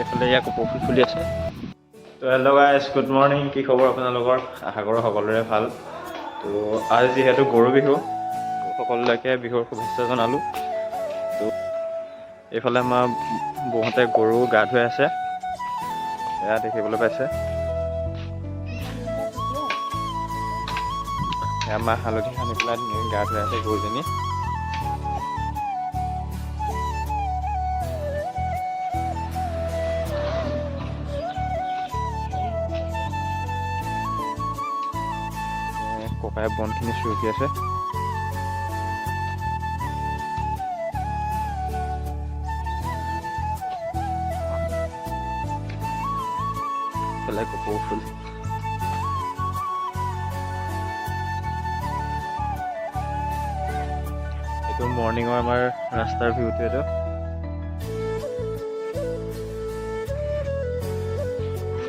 এইফালে ইয়াক কপৌ ফুলি আছে। তো হেল্ল' গাইজ গুড মৰ্ণিং কি খবৰ আপোনালোকৰ? আশা কৰোঁ সকলোৰে ভাল। তো আজি যিহেতু গৰু বিহু সকলোলৈকে বিহুৰ শুভেচ্ছা জনালোঁ। তো এইফালে আমাৰ বৌহঁতে গৰু গা ধুৱাই আছে। এয়া দেখিবলৈ পাইছে। মাহ হালধি সানি পেলাই গা ধুৱাই আছে গৰুজনী এ, ককাই বনখিনি চুৰুকি আছে। এইটো মৰ্ণিঙৰ আমাৰ ৰাস্তাৰ ভিউটো এইটো।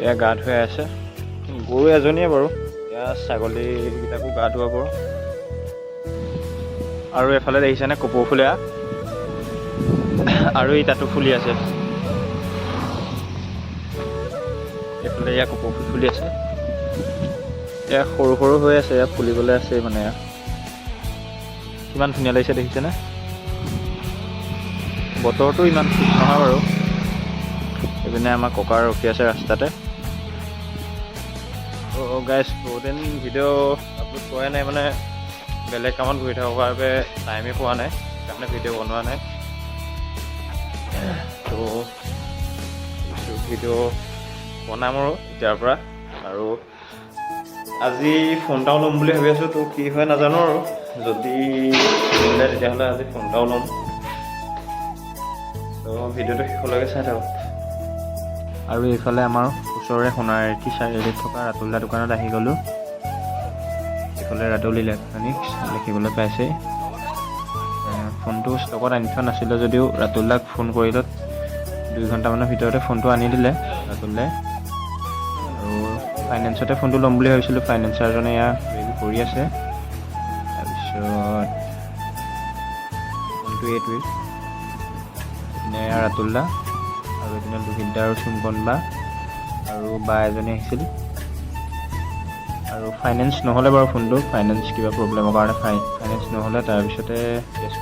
এয়া গা ধুৱাই আছে। গৰু এজনীয়ে বাৰু। এয়া ছাগলীকেইটাকো গা ধুৱাব। আৰু এফালে দেখিছেনে কপৌ ফুল এয়া আৰু ই তাতো ফুলি আছে। এইফালে এয়া কপৌ ফুল ফুলি আছে। এয়া সৰু সৰু হৈ আছে, এয়া ফুলিবলৈ আছে মানে কিমান ধুনীয়া লাগিছে দেখিছেনে বতৰটো ইমান ঠিক নহয় বাৰু। এইপিনে আমাৰ ককাৰ ৰখি আছে ৰাস্তাতে। গাইজ বহুদিন ভিডিঅ' আপলোড কৰাই নাই মানে বেলেগ কামত ঘূৰি থকাৰ বাবে টাইমেই পোৱা নাই সেইকাৰণে ভিডিঅ' বনোৱা নাই। ত' ভিডিঅ' বনাম আৰু এতিয়াৰ পৰা। আৰু আজি ফোন এটাও ল'ম বুলি ভাবি আছোঁ তো কি হয় নাজানো আৰু। যদি মিলে তেতিয়াহ'লে আজি ফোন এটাও ল'ম। তো ভিডিঅ'টো শেষলৈকে চাই থাকক। আৰু এইফালে আমাৰ ওচৰৰে সোণাৰীতি চাৰিআলিত থকা ৰাতুলদা দোকানত আহি গ'লোঁ। এইফালে ৰাতুল ইলেক্ট্ৰনিক্স দেখিবলৈ পাইছেই। ফোনটো ষ্টকত আনি থোৱা নাছিলে যদিও ৰাতুলদাক ফোন কৰিলত দুই ঘণ্টামানৰ ভিতৰতে ফোনটো আনি দিলে ৰাতুলদাই আৰু ফাইনেন্সতে ফোনটো ল'ম বুলি ভাবিছিলোঁ। ফাইনেন্সাৰজনে এয়া ৰেডি কৰি আছে। তাৰপিছত ফোনটো এইটোৱেই এনে ৰাতুল দা আৰু এইপিনে লোহিত দা আৰু চুম্পন বা আৰু বা এজনী আহিছিল। আৰু ফাইনেন্স নহ'লে বাৰু ফোনটো ফাইনেন্স কিবা প্ৰব্লেমৰ কাৰণে ফাই ফাইনেন্স নহ'লে তাৰপিছতে কেছ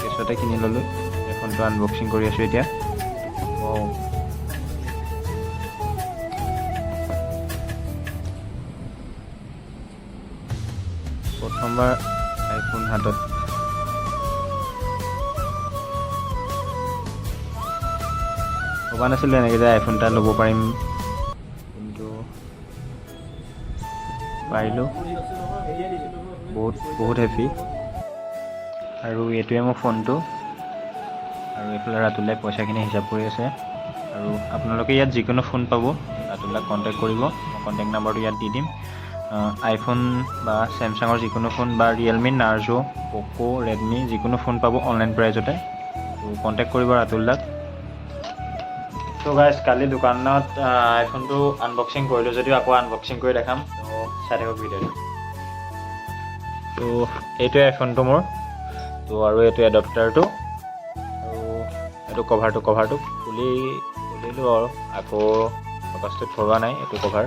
কেছতে কিনি ল'লোঁ। এই ফোনটো আনবক্সিং কৰি আছোঁ এতিয়া। প্ৰথমবাৰ আইফোন হাতত। ভবা নাছিলোঁ এনেকৈ যে আইফোন এটা ল'ব পাৰিম। কিন্তু পাৰিলোঁ বহুত বহুত হেভি আৰু এইটোৱে মোৰ ফোনটো। আৰু এইফালে ৰাতুলে পইচাখিনি হিচাপ কৰি আছে। আৰু আপোনালোকে ইয়াত যিকোনো ফোন পাব, ৰাতুলক কণ্টেক্ট কৰিব। মই কণ্টেক্ট নাম্বাৰটো ইয়াত দি দিম। আইফোন বা চেমচাঙৰ যিকোনো ফোন বা ৰিয়েলমি নাৰ্জো প'ক' ৰেডমি যিকোনো ফোন পাব অনলাইন প্ৰাইজতে ত' কণ্টেক্ট কৰিব ৰাতুল দাক ত' গাইজ কালি দোকানত আইফোনটো আনবক্সিং কৰিলোঁ যদিও আকৌ আনবক্সিং কৰি দেখাম, ত' চাই থাকক ভিডিঅ'টো ত' এইটোৱে আইফোনটো মোৰ, ত' আৰু এইটো এডপ্টাৰটো আৰু এইটো কভাৰটো কভাৰটো খুলি খুলিলোঁ আৰু, আকৌ বাকচটোত ভৰোৱা নাই, এইটো কভাৰ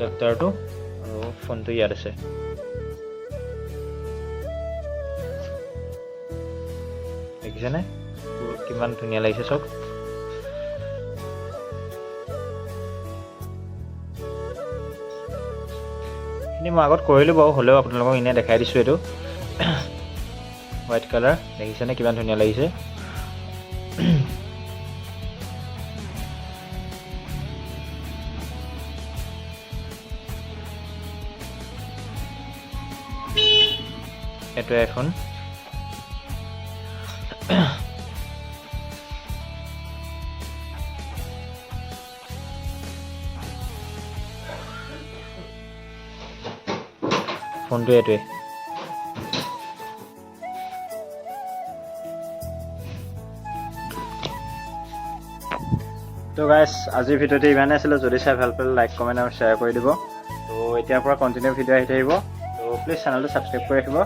এডাপ্টাৰটো আৰু ফোনটো ইয়াত আছে দেখিছেনে কিমান ধুনীয়া লাগিছে চব এইখিনি মই আগত কৰিলোঁ বাৰু, হ'লেও আপোনালোকক এনেই দেখাই দিছোঁ এইটো। হোৱাইট কালাৰ দেখিছেনে? কিমান ধুনীয়া লাগিছে। এইটো আইফোন ফোনটো তো গাইছ আজিৰ ভিডিঅ'টো ইমানেই আছিলে, যদি চাই ভালো পালে লাইক কমেণ্ট আৰু শ্বেয়াৰ কৰি দিব। তো ত' এতিয়াৰ পৰা কণ্টিনিউ ভিডিঅ' আহি থাকিব। ত' প্লিজ চেনেলটো ছাবস্ক্ৰাইব কৰি ৰাখিব।